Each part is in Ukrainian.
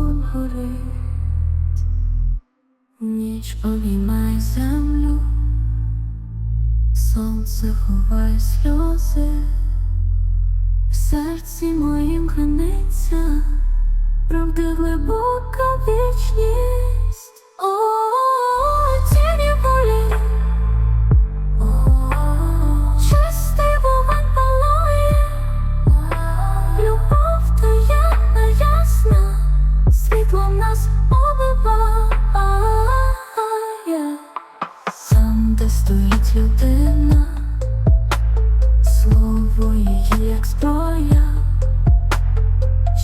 вогонь горить, ніч обіймай землю, сонце ховай сльози, в серці моїм храниться, правди глибока вічність. О,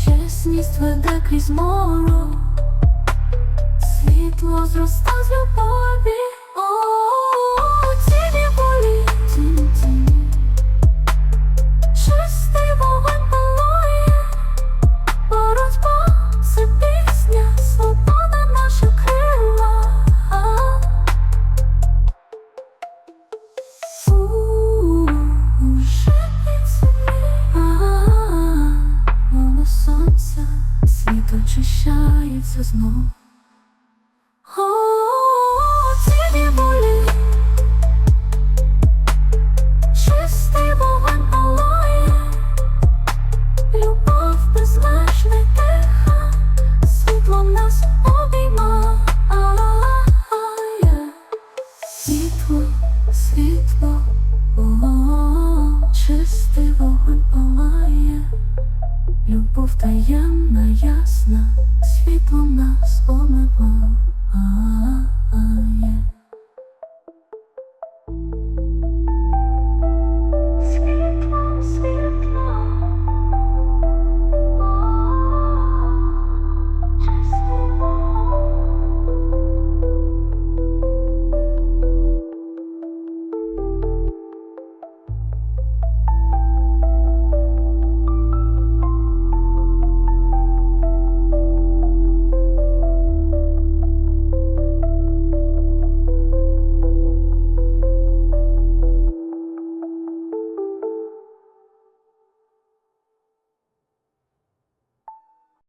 чесність веде крізь світло зроста з любові. очищається знов. Чистий вогонь палає, любов безмежне тиха, світло нас обіймає. Світло, світло, чистий вогонь палає. Любов таємна я